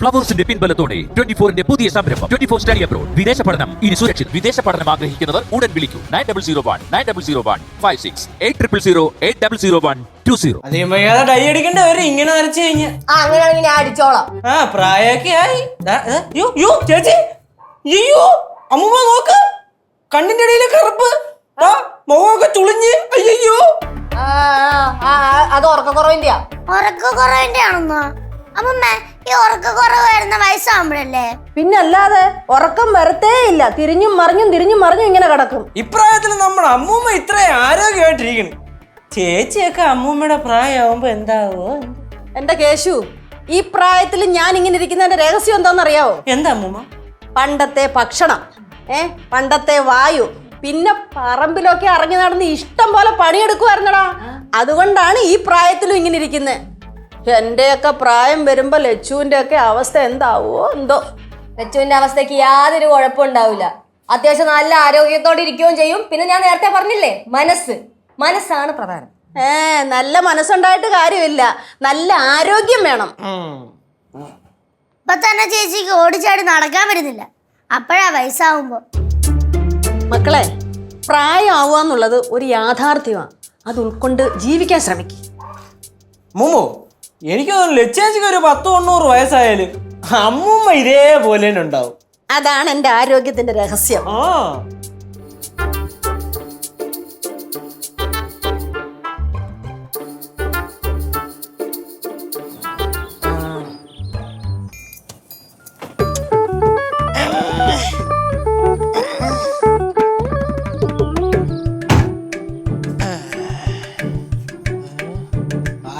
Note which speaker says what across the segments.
Speaker 1: ഫ്ലവേഴ്സിന്റെ പിൻബലത്തോടെ twenty ഫോറിന്റെ പുതിയ സംരംഭം. ട്വന്റി ഫോർ സ്റ്റഡി അബ്രോഡ് വിദേശ പഠനം. ഇനി സുരക്ഷിത്. വിദേശ പഠനം ആഗ്രഹിക്കുന്നവർ ഉടൻ വിളിക്കൂ. Nine double zero one nine double zero one five six eight triple zero eight double zero one two zero
Speaker 2: dye അടിക്കേണ്ട വരും. ഇങ്ങനെ വരച്ചു കഴിഞ്ഞ.
Speaker 3: ആ അങ്ങനെയാണെങ്കിൽ ഞാൻ അടിച്ചോളാം.
Speaker 2: ആ പ്രായമൊക്കെ ആയി. ദാ, യോ യ്യോ, ചേച്ചി. അയ്യോ നോക്ക്. കണ്ണിന്റെ ഇടയിലെ കറുപ്പ്. ദാ, മുഖമൊക്കെ ചുളിഞ്ഞ്. അയ്യോ
Speaker 3: അത് ഉറക്കക്കുറവിന്റെയാ.
Speaker 4: ഉറക്കക്കുറവിന്റെ ആണെന്നോ അമ്മമ്മ ഈ ഉറക്കക്കുറവ് വരുന്ന വയസ്സാകുമ്പോഴല്ലേ
Speaker 5: പിന്നെ അല്ലാതെ ഉറക്കം വരത്തേ ഇല്ല തിരിഞ്ഞും മറിഞ്ഞും തിരിഞ്ഞും മറിഞ്ഞും ഇങ്ങനെ കിടക്കും.
Speaker 2: ഇപ്രായത്തിൽ നമ്മുടെ അമ്മൂമ്മ ഇത്രയും ആരോഗ്യമായിട്ടിരിക്കുന്നു. ചേച്ചിയൊക്കെ അമ്മൂമ്മയുടെ പ്രായമാകുമ്പോ എന്താവോ?
Speaker 5: എന്റെ കേശു ഈ പ്രായത്തിൽ ഞാൻ ഇങ്ങനെ ഇരിക്കുന്നതിന്റെ രഹസ്യം എന്താണെന്നറിയാവോ?
Speaker 2: എന്താ അമ്മൂമ്മ?
Speaker 5: പണ്ടത്തെ ഭക്ഷണം ഏ പണ്ടത്തെ വായു പിന്നെ പറമ്പിലൊക്കെ ഇറങ്ങി നടന്ന് ഇഷ്ടം പോലെ പണിയെടുക്കുമായിരുന്നടാ അതുകൊണ്ടാണ് ഈ പ്രായത്തിലും ഇങ്ങനെ ഇരിക്കുന്നത് എന്റെയൊക്കെ പ്രായം വരുമ്പോ ലച്ചുവിന്റെ ഒക്കെ അവസ്ഥ എന്താവോ എന്തോ.
Speaker 3: ലച്ചുവിന്റെ അവസ്ഥയ്ക്ക് യാതൊരു കുഴപ്പം ഉണ്ടാവില്ല. അത്യാവശ്യം നല്ല ആരോഗ്യത്തോടെ ഇരിക്കുകയും ചെയ്യും. പിന്നെ ഞാൻ നേരത്തെ പറഞ്ഞില്ലേ മനസ്സ്. മനസ്സാണ് പ്രധാനം.
Speaker 5: ഏ നല്ല മനസ്സുണ്ടായിട്ട് കാര്യമില്ല. നല്ല ആരോഗ്യം വേണം.
Speaker 4: ഇപ്പൊ തന്നെ ചേച്ചിക്ക് ഓടിച്ചാടി നടക്കാൻ വരുന്നില്ല അപ്പോഴാ വയസ്സാവുമ്പോ.
Speaker 5: മക്കളെ പ്രായമാവുക എന്നുള്ളത് ഒരു യാഥാർത്ഥ്യമാണ് അത് ഉൾക്കൊണ്ട് ജീവിക്കാൻ ശ്രമിക്കും.
Speaker 2: എനിക്ക് തോന്നുന്നു ലച്ചേച്ചിക്ക് ഒരു പത്ത് തൊണ്ണൂറ് വയസ്സായാലും അമ്മൂമ്മ ഇതേപോലെ തന്നെ ഉണ്ടാവും.
Speaker 5: അതാണ് എന്റെ ആരോഗ്യത്തിന്റെ രഹസ്യം.
Speaker 2: ആ.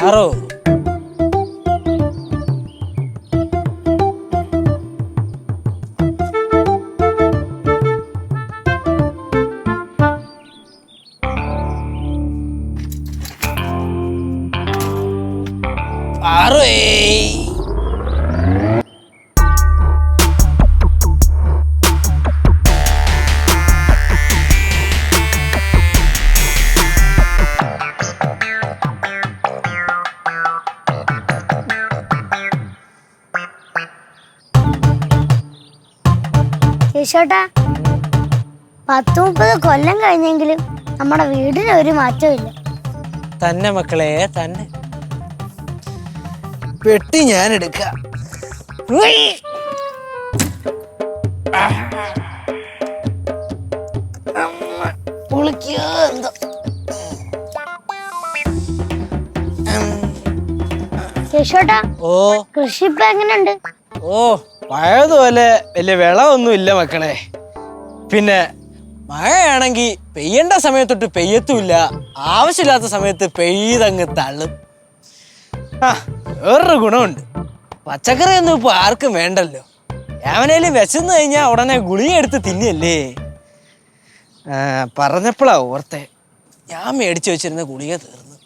Speaker 2: ആറോ?
Speaker 4: കേശോട്ടാ പത്ത് മുപ്പത് കൊല്ലം കഴിഞ്ഞെങ്കിലും നമ്മുടെ വീടിന് ഒരു മാറ്റവും ഇല്ല
Speaker 2: തന്നെ മക്കളെ തന്നെ. പെട്ടി ഞാൻ എടുക്കാം. ഓ.
Speaker 4: കൃഷി ഇപ്പൊ എങ്ങനെയുണ്ട്?
Speaker 2: ഓ പഴയതുപോലെ വലിയ വിളവൊന്നും ഇല്ല മക്കളെ. പിന്നെ മഴയാണെങ്കിൽ പെയ്യേണ്ട സമയത്തൊട്ട് പെയ്യത്തുമില്ല. ആവശ്യമില്ലാത്ത സമയത്ത് പെയ്തങ്ങ് തള്ളും. ആ വേറൊരു ഗുണമുണ്ട്. പച്ചക്കറിയൊന്നും ഇപ്പൊ ആർക്കും വേണ്ടല്ലോ. എവനേലും വിശന്നു കഴിഞ്ഞാൽ ഉടനെ ഗുളിക എടുത്ത് തിന്നല്ലേ പറഞ്ഞപ്പോഴാ ഓർത്തെ. ഞാൻ മേടിച്ചു വെച്ചിരുന്ന ഗുളിക തീർന്നു.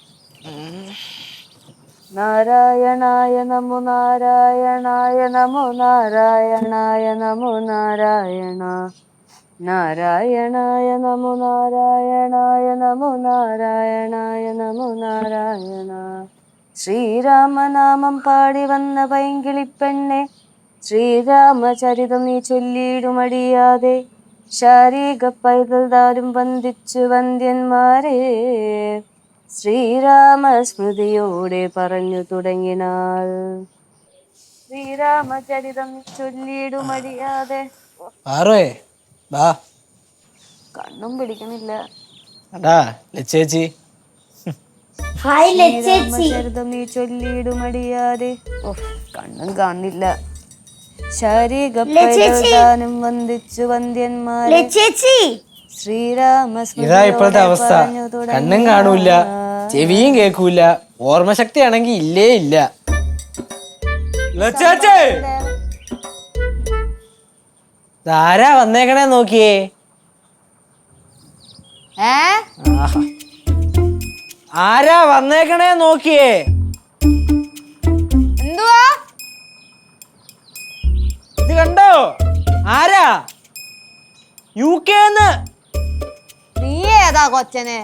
Speaker 5: നാരായണായ നമോ നാരായണായ നമോ നാരായണായ നമോ നാരായണ. നാരായണായ നമോ നാരായണായ നമോ നാരായണായ നമോ നാരായണ. ശ്രീരാമനാമം പാടി വന്ന പൈങ്കിളിപ്പെണ്ണെ ശ്രീരാമചരിതം നീ ചൊല്ലിയിടുമടിയാതെ ശാരീക പൈതൽ താരും വന്ദിച്ചു വന്ദ്യന്മാരെ ശ്രീരാമസ്മൃതിയോടെ പറഞ്ഞു തുടങ്ങിനാൾ. ശ്രീരാമചരിതം ചൊല്ലിയിടുമടിയാതെ.
Speaker 2: ആറോയെ
Speaker 5: കണ്ണും പിടിക്കുന്നില്ല.
Speaker 2: അടാ ലച്ചേച്ചി.
Speaker 5: ചരിതം നീ ചൊല്ലിയിടുമടിയാതെ ഓ കണ്ണും കാണില്ല. പൈതൽദാനം വന്ദിച്ചു വന്ദ്യന്മാരെ.
Speaker 4: ലച്ചേച്ചി.
Speaker 2: ഇതാ ഇപ്പോഴത്തെ അവസ്ഥ. കണ്ണും കാണൂല ചെവിയും കേൾക്കൂല ഓർമ്മശക്തി ആണെങ്കിൽ ഇല്ലേ. ഇല്ല ആരാ വന്നേക്കണേ നോക്കിയേ?
Speaker 3: ഏ?
Speaker 2: ആഹാ. ആരാ വന്നേക്കണേ നോക്കിയേ?
Speaker 3: എന്തുവാ?
Speaker 2: ഇത് കണ്ടോ? ആരാ? യു കെന്ന്
Speaker 3: നീ ഏതാ കൊച്ചനെ?